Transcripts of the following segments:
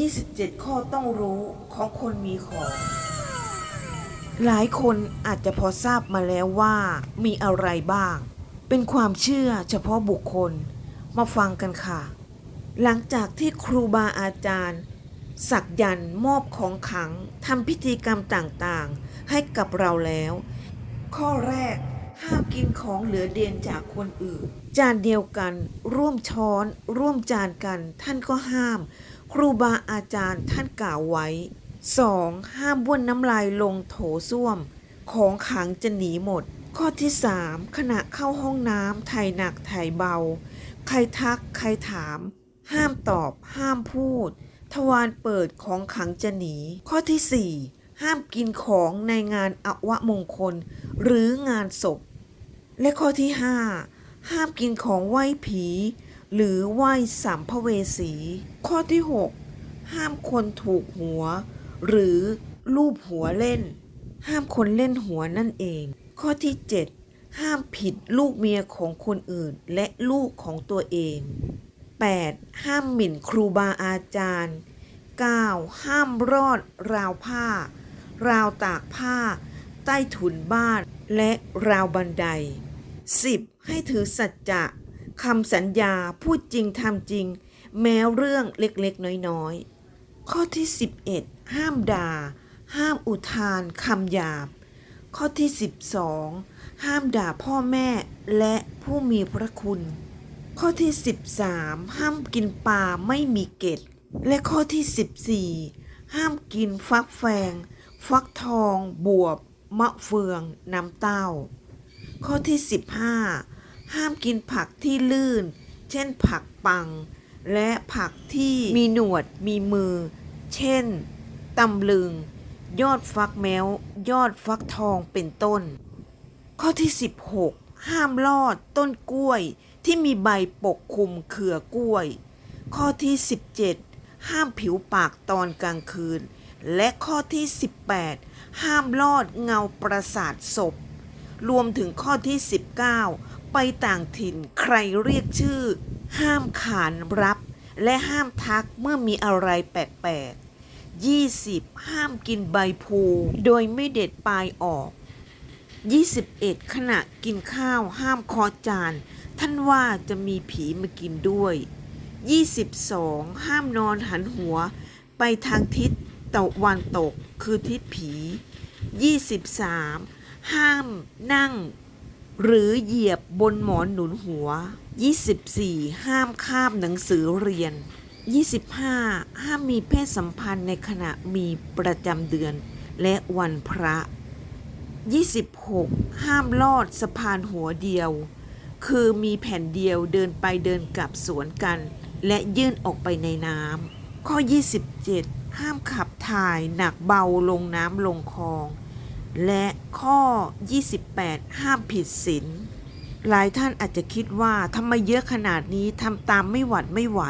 27 ข้อต้องรู้ของคนมีของ หลายคนอาจจะพอทราบมาแล้วว่ามีอะไรบ้าง เป็นความเชื่อเฉพาะบุคคล มาฟังกันค่ะ หลังจากที่ครูบาอาจารย์ สักยันมอบของขังทำพิธีกรรมต่างๆ ให้กับเราแล้ว ข้อแรกห้ามกินของเหลือเดียนจากคนอื่น จานเดียวกัน ร่วมช้อน ร่วมจานกัน ท่านก็ห้าม ครูบาอาจารย์ท่านกล่าวไว้ 2. ห้ามบ้วนน้ำลายลงโถส้วม ของขังจะหนีหมด ข้อที่ 3 ขณะเข้าห้องน้ำถ่ายหนักถ่ายเบา ใครทักใครถาม ห้ามตอบ ห้ามพูด ทวารเปิดของขังจะหนี ข้อที่ 4 ห้ามกินของในงานอวมงคล หรืองานศพ และข้อที่ 5 ห้ามกินของไหว้ผี หรือไหว้สัมภเวสี ข้อที่ 6 ห้ามคนถูกหัว หรือลูบหัวเล่น ห้ามคนเล่นหัวนั่นเอง ข้อที่ 7 ห้ามผิดลูกเมียของคนอื่นและลูกของตัวเอง 8. ห้ามหมิ่นครูบาอาจารย์ 9. ห้ามรอดราวผ้า ราวตากผ้า ใต้ถุนบ้านและราวบันได 10. ให้ถือสัจจะ คำสัญญาพูดจริงทำจริง แม้เรื่องเล็กๆ น้อยๆ ข้อที่ 11 ห้ามด่า ห้ามอุทานคำหยาบ ข้อที่ 12 ห้ามด่าพ่อแม่และผู้มีพระคุณ ข้อที่ 13 ห้ามกินปลาไม่มีเกล็ด และข้อที่ 14 ห้ามกินฟักแฟง ฟักทอง บวบ มะเฟือง น้ำเต้า ข้อที่ 15 ห้ามกินผักที่ลื่น เช่นผักปัง และผักที่มีหนวดมีมือ เช่นตำลึง ยอดฟักแมวยอดฟักทองเป็นต้น ข้อที่ 16 ห้ามลอดต้นกล้วย ที่มีใบปกคลุมเครือกล้วย ข้อที่ 17 ห้ามผิวปากตอนกลางคืน และข้อที่ 18 ห้ามลอดเงาประสาทศพ รวมถึงข้อที่ 19 ไปต่างถิ่นใครเรียกชื่อ ห้ามขานรับ และห้ามทักเมื่อมีอะไรแปลกๆ 20. ห้ามกินใบพลูโดยไม่เด็ดปลายออก 21. ขณะกินข้าวห้ามคอจาน ท่านว่าจะมีผีมากินด้วย 22. ห้ามนอนหันหัว ไปทางทิศตะวันตกคือทิศผี 23. ห้ามนั่ง หรือเหยียบบนหมอนหนุนหัว 24. ห้ามคาบหนังสือเรียน 25. ห้ามมีเพศสัมพันธ์ในขณะมีประจำเดือนและวันพระ 26. ห้ามลอดสะพานหัวเดียว คือมีแผ่นเดียวเดินไปเดินกลับสวนกัน และยื่นออกไปในน้ำข้อ 27 ห้ามขับถ่ายหนักเบาลงน้ำลงคลอง และข้อ 28 ห้ามผิดศีลหลายท่านอาจจะคิดว่าทำไมเยอะขนาดนี้ทำตามไม่หวัดไม่ไหว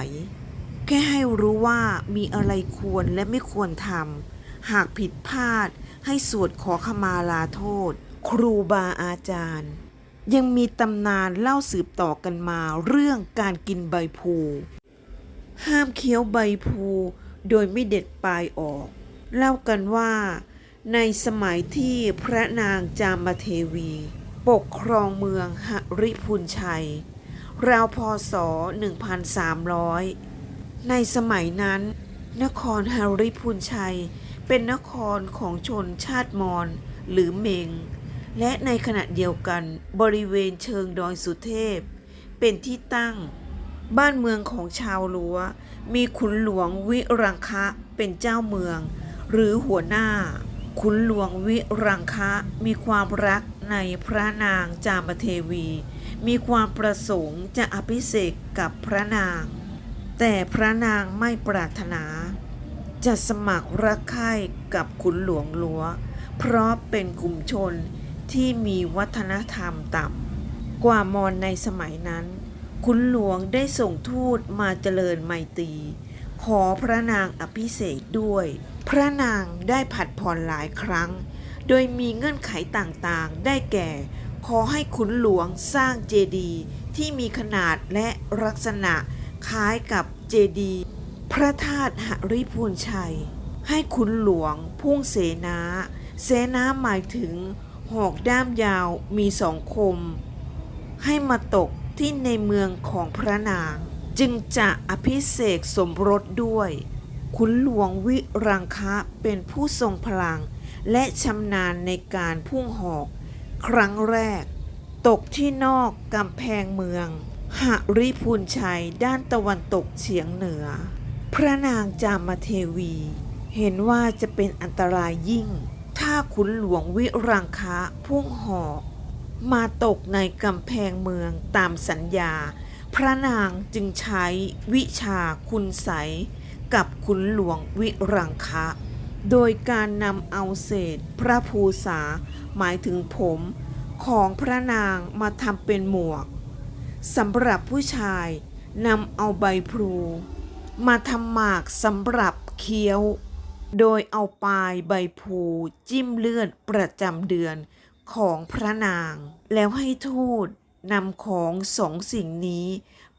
แค่ให้รู้ว่ามีอะไรควรและไม่ควรทำหากผิดพลาดให้สวดขอขมาลาโทษ ครูบาอาจารย์ ยังมีตำนานเล่าสืบต่อกันมาเรื่องการกินใบพลูห้ามเคี้ยวใบพลูโดยไม่เด็ดปลายออก เล่ากันว่า ในสมัยที่พระนางจามเทวี ปกครองเมืองหริพุนชัย ราวพศ 1300 ในสมัยนั้น นครฮาริพุนชัย เป็นนครของชนชาติมอญหรือเมง และในขณะเดียวกันบริเวณเชิงดอยสุเทพ เป็นที่ตั้ง บ้านเมืองของชาวลัว มีขุนหลวงวิรังคะเป็นเจ้าเมือง หรือหัวหน้า ขุนหลวงวิรังคะมีความรักในพระนางจามเทวี มีความประสงค์จะอภิเษกกับพระนาง แต่พระนางไม่ปรารถนา จะสมัครรักใคร่กับขุนหลวงหลัว เพราะเป็นกลุ่มชนที่มีวัฒนธรรมต่ำกว่ามอญในสมัยนั้น ขุนหลวงได้ส่งทูตมาเจริญไมตรี ขอพระนางอภิเษกด้วย พระนางได้ผัดผ่อนหลายครั้ง โดยมีเงื่อนไขต่างๆ ได้แก่ ขอให้ขุนหลวงสร้างเจดีย์ที่มีขนาดและลักษณะคล้ายกับเจดีย์พระธาตุหริพูนชัย ให้ขุนหลวงพุ่งเสนา เสนาหมายถึง หอกด้ามยาวมีสองคม ให้มาตกที่ในเมืองของพระนาง จึงจะอภิเษกสมรสด้วยขุนหลวงวิรังคะเป็นผู้ทรงพลัง และชำนาญในการพุ่งหอก ครั้งแรก ตกที่นอกกำแพงเมืองหริพูนชัยด้านตะวันตกเฉียงเหนือ พระนางจามเทวี เห็นว่าจะเป็นอันตรายยิ่ง ถ้าขุนหลวงวิรังคะพุ่งหอก มาตกในกำแพงเมืองตามสัญญา พระนางจึงใช้วิชาคุณใสกับขุนหลวงวิรังคะ โดยการนำเอาเศษพระภูษาหมายถึงผมของพระนางมาทำเป็นหมวกสำหรับผู้ชายนำเอาใบพลู มาทำหมากสำหรับเคี้ยว โดยเอาปลายใบพลูจิ้มเลือดประจำเดือนของพระนาง แล้วให้ทูต นำของสองสิ่งนี้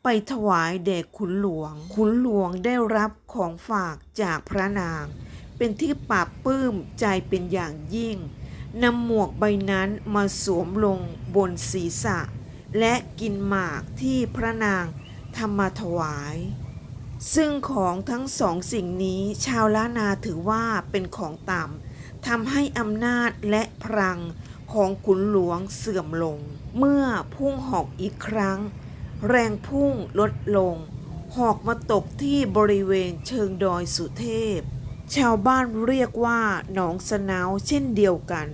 ไปถวายแด่ขุนหลวง ขุนหลวงได้รับของฝากจากพระนาง เป็นที่ปราบปื้มใจเป็นอย่างยิ่ง นำหมวกใบนั้นมาสวมลงบนศีรษะ และกินหมากที่พระนางทำมาถวาย ซึ่งของทั้งสองสิ่งนี้ชาวล้านนาถือว่าเป็นของต่ำทำให้อำนาจและพลัง ของขุนหลวงเสื่อมลง เมื่อพุ่งหอกอีกครั้ง แรงพุ่งลดลง หอกมาตกที่บริเวณเชิงดอยสุเทพ ชาวบ้านเรียกว่าหนองสนาวเช่นเดียวกัน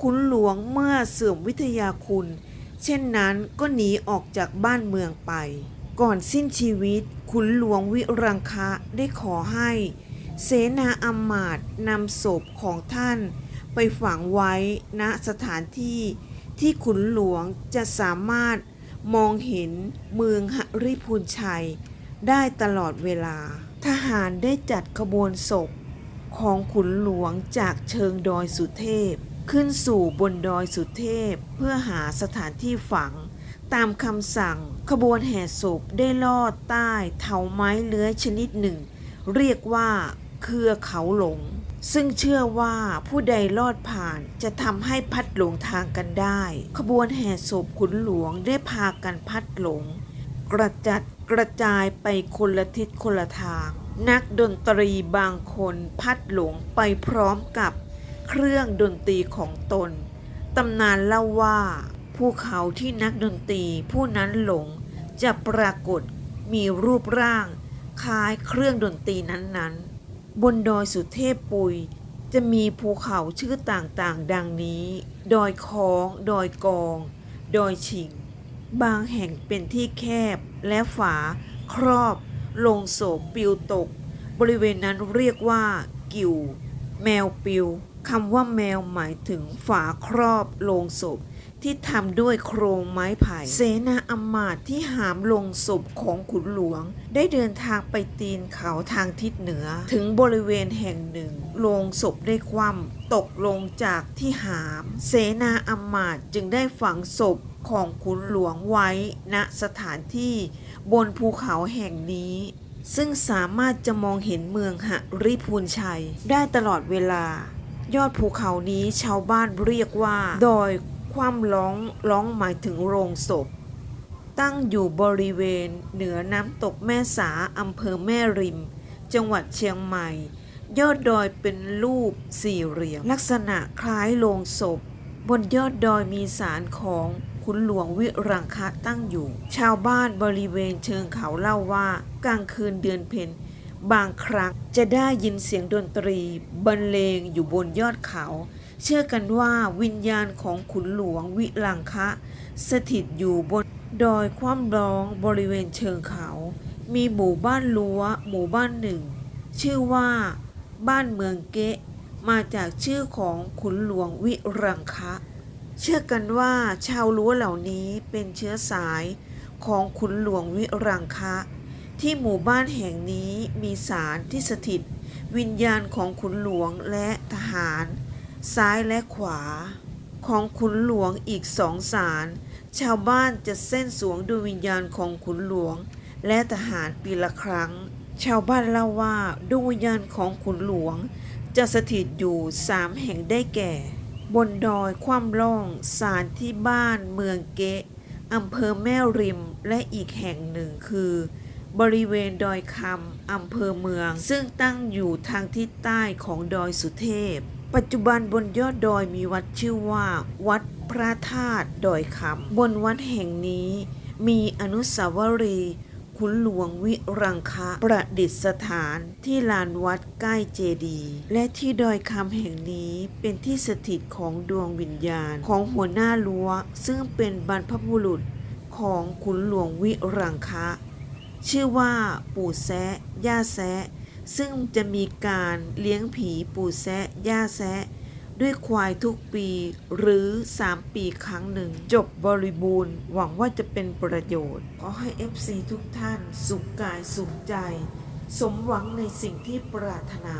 ขุนหลวงเมื่อเสื่อมวิทยาคุณ เช่นนั้นก็หนีออกจากบ้านเมืองไป ก่อนสิ้นชีวิตขุนหลวงวิรังคะได้ขอให้ เสนาอำมาตย์นำศพของท่าน ไปฝังไว้ณสถานที่ที่ขุนหลวงจะสามารถมองเห็นเมืองหริพูนชัย ได้ตลอดเวลา ทหารได้จัดขบวนศพของขุนหลวงจากเชิงดอยสุเทพ ขึ้นสู่บนดอยสุเทพเพื่อหาสถานที่ฝัง ตามคำสั่งขบวนแห่ศพได้ลอดใต้เถาไม้เลื้อยชนิดหนึ่ง เรียกว่าเครือเขาหลง ซึ่งเชื่อว่าผู้ใดลอดผ่านจะทำให้พัดหลงทางกันได้ ขบวนแห่ศพขุนหลวงได้พากันพัดหลง กระจัดกระจายไปคนละทิศคนละทาง นักดนตรีบางคนพัดหลงไปพร้อมกับเครื่องดนตรีของตน ตำนานเล่าว่าภูเขาที่นักดนตรีผู้นั้นหลงจะปรากฏมีรูปร่าง คล้ายเครื่องดนตรีนั้นๆ บนดอยสุเทพปุย จะมีภูเขาชื่อต่างๆ ดังนี้ ดอยค้อง ดอยกอง ดอยฉิง บางแห่งเป็นที่แคบและฝา ครอบ ลงโศบปิวตก บริเวณนั้นเรียกว่า กิวแมวปิวคำว่าแมวหมายถึงฝาครอบ ลงศพ ที่ทำด้วยโครงไม้ไผ่ เสนาอมาตย์ที่หามลงศพของขุนหลวง ได้เดินทางไปตีนเขาทางทิศเหนือ ถึงบริเวณแห่งหนึ่งโลงศพได้คว่ำตกลงจากที่หาม เสนาอมาตย์จึงได้ฝังศพของขุนหลวงไว้ณสถานที่บนภูเขาแห่งนี้ซึ่งสามารถจะมองเห็นเมืองหริพูนชัย ได้ตลอดเวลา ยอดภูเขานี้ชาวบ้านเรียกว่า ดอย ความร้องร้องหมายถึงโรงศพ ตั้งอยู่บริเวณเหนือน้ำตกแม่สาอำเภอแม่ริม จังหวัดเชียงใหม่ ยอดดอยเป็นรูปสี่เหลี่ยม ลักษณะคล้ายโลงศพ บนยอดดอยมีศาลของขุนหลวงวิรังคะตั้งอยู่ ชาวบ้านบริเวณเชิงเขาเล่าว่ากลางคืนเดือนเพ็ญบางครั้งจะได้ยินเสียงดนตรีบรรเลงอยู่บนยอดเขา เชื่อกันว่าวิญญาณของขุนหลวงวิลังคะ สถิตอยู่บนดอยความร้องบริเวณเชิงเขา มีหมู่บ้านลัวหมู่บ้านหนึ่ง ชื่อว่า บ้านเมืองเกะ มาจากชื่อของขุนหลวงวิรังคะ เชื่อกันว่าชาวลัวเหล่านี้เป็นเชื้อสายของขุนหลวงวิรังคะ ที่หมู่บ้านแห่งนี้มีศาลที่สถิต วิญญาณของขุนหลวงและทหาร ซ้ายและขวา ของขุนหลวงอีกสองศาลชาวบ้านจะเส้นสวงดวงวิญญาณของขุนหลวง และทหารปีละครั้ง ชาวบ้านเล่าว่าดวงวิญญาณของขุนหลวง จะสถิตอยู่สามแห่งได้แก่ บนดอยคว่ำล่องศาลที่บ้านเมืองเกะอำเภอแม่ริมและอีกแห่งหนึ่งคือ บริเวณดอยคำอำเภอเมือง ซึ่งตั้งอยู่ทางทิศใต้ของดอยสุเทพ ปัจจุบันบนยอดดอยมีวัดชื่อว่า วัดพระธาตุดอยคำบนวัดแห่งนี้ มีอนุสาวรีย์ขุนหลวงวิรังคะประดิษฐานที่ลานวัดใกล้เจดีย์และที่ดอยคำแห่งนี้เป็นที่สถิตของดวงวิญญาณของหัวหน้าลัวซึ่งเป็นบรรพบุรุษของขุนหลวงวิรังคะ ชื่อว่าปู่แซะย่าแซะ ซึ่งจะมีการเลี้ยงผีปู่แซะ ย่าแซะ ด้วยควายทุกปีหรือ 3 ปีครั้งหนึ่ง จบบริบูรณ์ หวังว่าจะเป็นประโยชน์ ขอให้ FC ทุกท่าน สุขกายสุขใจ สมหวังในสิ่งที่ปรารถนา